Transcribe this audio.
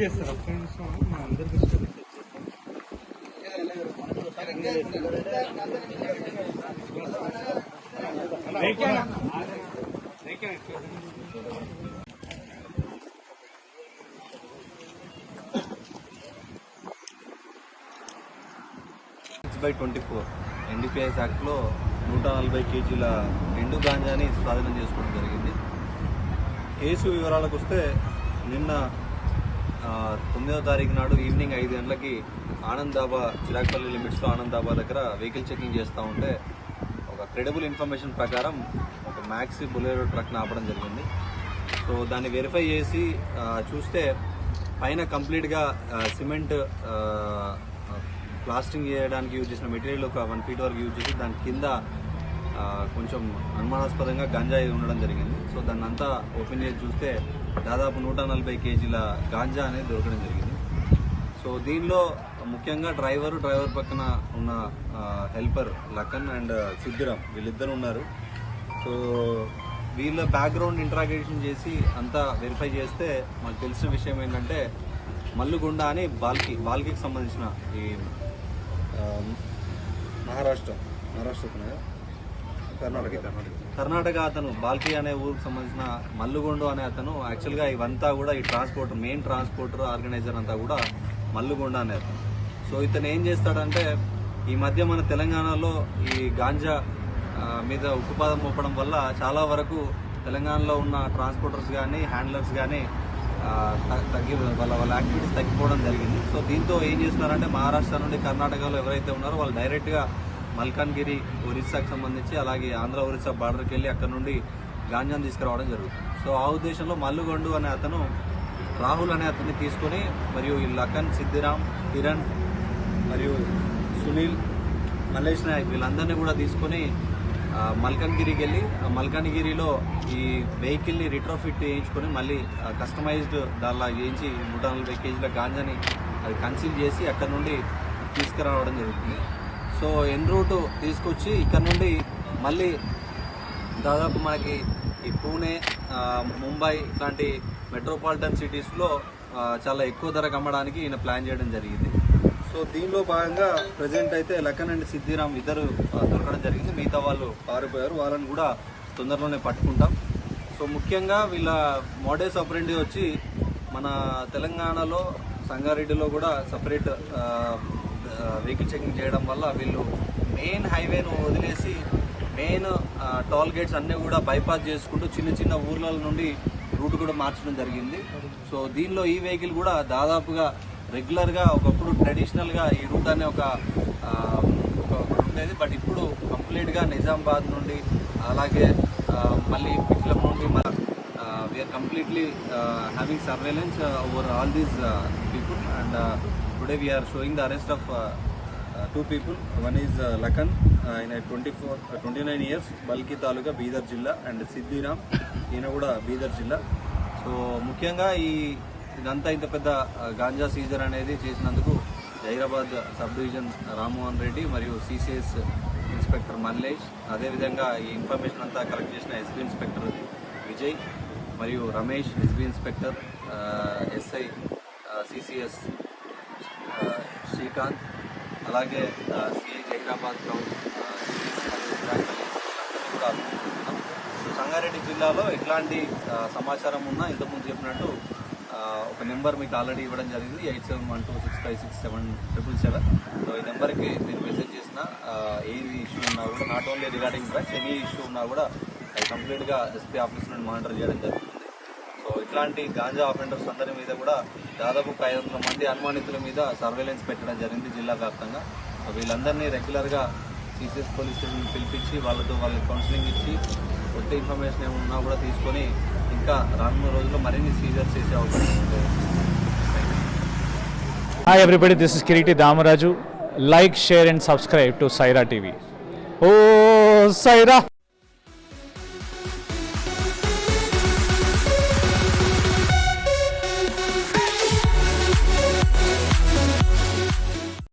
చేస్తారు. ఒక్క నిమిషం మా six by twenty four NDPS యాక్ట్లో నూట నలభై కేజీల రెండు గాంజాని స్వాధీనం చేసుకోవడం జరిగింది. కేసు వివరాలకు వస్తే నిన్న తొమ్మిదో తారీఖు నాడు ఈవినింగ్ ఐదు గంటలకి ఆనంద్ దాబా చిరాక్పల్లి లిమిట్స్లో ఆనంద్ దాబా దగ్గర వెహికల్ చెకింగ్ చేస్తూ ఉంటే ఒక క్రెడిబుల్ ఇన్ఫర్మేషన్ ప్రకారం ఒక మ్యాక్సీ బులెరో ట్రక్ని ఆపడం జరిగింది. సో దాన్ని వెరిఫై చేసి చూస్తే పైన కంప్లీట్గా సిమెంట్ ప్లాస్టింగ్ చేయడానికి యూజ్ చేసిన మెటీరియల్ ఒక వన్ ఫీట్ వరకు యూజ్ చేసి దాని కింద కొంచెం అనుమానాస్పదంగా గంజాయి ఉండడం జరిగింది. సో దాన్ని అంతా ఓపెన్ చేసి చూస్తే దాదాపు నూట నలభై కేజీల గాంజా అనేది దొరకడం జరిగింది. సో దీనిలో ముఖ్యంగా డ్రైవర్ డ్రైవర్ పక్కన ఉన్న హెల్పర్ లక్కన్ అండ్ సిద్ధిరామ్ వీళ్ళిద్దరు ఉన్నారు. సో వీళ్ళ బ్యాక్గ్రౌండ్ ఇంట్రాగేషన్ చేసి అంతా వెరిఫై చేస్తే మాకు తెలిసిన విషయం ఏంటంటే మల్లుగుండ అని బాల్కి బాల్కీకి సంబంధించిన ఈ మహారాష్ట్ర మహారాష్ట్ర కర్ణాటక. కర్ణాటక అతను బాల్కి అనే ఊరికి సంబంధించిన మల్లుగొండు అనే అతను యాక్చువల్గా ఇవంతా కూడా ఈ ట్రాన్స్పోర్టర్ మెయిన్ ట్రాన్స్పోర్టర్ ఆర్గనైజర్ అంతా కూడా మల్లుగొండ అనే అతను. సో ఇతను ఏం చేస్తాడంటే ఈ మధ్య మన తెలంగాణలో ఈ గాంజా మీద ఉక్కుపాదం మోపడం వల్ల చాలా వరకు తెలంగాణలో ఉన్న ట్రాన్స్పోర్టర్స్ కానీ హ్యాండ్లర్స్ కానీ తగ్గి వాళ్ళ వాళ్ళ యాక్టివిటీస్ తగ్గిపోవడం జరిగింది. సో దీంతో ఏం చేస్తున్నారంటే మహారాష్ట్ర నుండి కర్ణాటకలో ఎవరైతే ఉన్నారో వాళ్ళు డైరెక్ట్గా మల్కాన్గిరి ఒరిస్సాకి సంబంధించి అలాగే ఆంధ్ర ఒరిస్సా బార్డర్కి వెళ్ళి అక్కడ నుండి గాంజాను తీసుకురావడం జరుగుతుంది. సో ఆ ఉద్దేశంలో మల్లుగొండు అనే అతను రాహుల్ అనే అతన్ని తీసుకొని మరియు ఈ లఖన్ సిద్ధిరామ్ కిరణ్ మరియు సునీల్ మల్లేష్ నాయక్ వీళ్ళందరినీ కూడా తీసుకొని మల్కన్గిరికి వెళ్ళి ఆ మల్కన్గిరిలో ఈ వెహికల్ని రిట్రోఫిట్ చేయించుకొని మళ్ళీ కస్టమైజ్డ్ దానిలా చేయించి నూట నలభై కేజీల గాంజాని అది కన్సీల్ చేసి అక్కడ నుండి తీసుకురావడం జరుగుతుంది. సో ఎన్ రూట్ తీసుకొచ్చి ఇక్కడ నుండి మళ్ళీ దాదాపు మనకి ఈ పూణే ముంబై ఇట్లాంటి మెట్రోపాలిటన్ సిటీస్లో చాలా ఎక్కువ ధరకు అమ్మడానికి ఈయన ప్లాన్ చేయడం జరిగింది. సో దీనిలో భాగంగా ప్రజెంట్ అయితే లఖన్ అండ్ సిద్ధిరామ్ ఇద్దరు దొరకడం జరిగింది. మిగతా వాళ్ళు పారిపోయారు. వాళ్ళని కూడా తొందరలోనే పట్టుకుంటాం. సో ముఖ్యంగా వీళ్ళ మోడేస్ ఆపరెండి వచ్చి మన తెలంగాణలో సంగారెడ్డిలో కూడా సపరేట్ వెహికల్ చెకింగ్ చేయడం వల్ల వీళ్ళు మెయిన్ హైవేను వదిలేసి మెయిన్ టోల్ గేట్స్ అన్నీ కూడా బైపాస్ చేసుకుంటూ చిన్న చిన్న ఊర్ల నుండి రూట్ కూడా మార్చడం జరిగింది. సో దీనిలో ఈ వెహికల్ కూడా దాదాపుగా రెగ్యులర్గా ఒకప్పుడు ట్రెడిషనల్గా ఈ రూట్ అనే ఒక ఉండేది. బట్ ఇప్పుడు కంప్లీట్గా నిజామాబాద్ నుండి అలాగే మళ్ళీ పిట్లం నుండి we are completely having surveillance over all these people and today we are showing the arrest of two people one is Lakhan ఆయన twenty four twenty nine years బల్కి taluka Bidar జిల్లా అండ్ సిద్ధిరామ్ ఈయన కూడా బీదర్ జిల్లా సో ముఖ్యంగా ఈ ఇదంతా ఇంత పెద్ద uh, గాంజా సీజర్ అనేది చేసినందుకు హైదరాబాద్ సబ్ డివిజన్ రామ్మోహన్ రెడ్డి మరియు సిసిఎస్ ఇన్స్పెక్టర్ మల్లేష్ అదేవిధంగా ఈ ఇన్ఫర్మేషన్ అంతా కలెక్ట్ చేసిన ఎస్బీ ఇన్స్పెక్టర్ విజయ్ మరియు Ramesh SB inspector uh, SI uh, CCS Srikanth అలాగే సిఐ జహీరాబాద్ కూడా సంగారెడ్డి జిల్లాలో ఎట్లాంటి సమాచారం ఉన్నా ఇంతకుముందు చెప్పినట్టు ఒక నెంబర్ మీకు ఆల్రెడీ ఇవ్వడం జరిగింది eight seven one two six five six seven triple seven. So ఈ నెంబర్కి మీరు మెసేజ్ చేసిన ఏది ఇష్యూ ఉన్నా కూడా not only regarding drugs any issue ఉన్నా కూడా అది కంప్లీట్గా ఎస్పీ ఆఫీస్ నుండి మానిటర్ చేయడం జరుగుతుంది. సో ఇట్లాంటి గాంజా ఆఫెండర్స్ అందరి మీద కూడా దాదాపు ఒక ఐదు వందల మంది అనుమానితుల మీద సర్వేలెన్స్ పెట్టడం జరిగింది జిల్లా వ్యాప్తంగా. సో వీళ్ళందరినీ రెగ్యులర్గా సిసిఎస్ పోలీసులను పిలిపించి వాళ్ళతో వాళ్ళకి కౌన్సిలింగ్ ఇచ్చి కొత్త ఇన్ఫర్మేషన్ ఏమన్నా కూడా తీసుకొని ఇంకా రానున్న రోజుల్లో మరిన్ని సీజర్స్ చేసే అవకాశం ఉంది. Hi everybody this is Kireeti Damaraju like share and subscribe to Saira TV oh Saira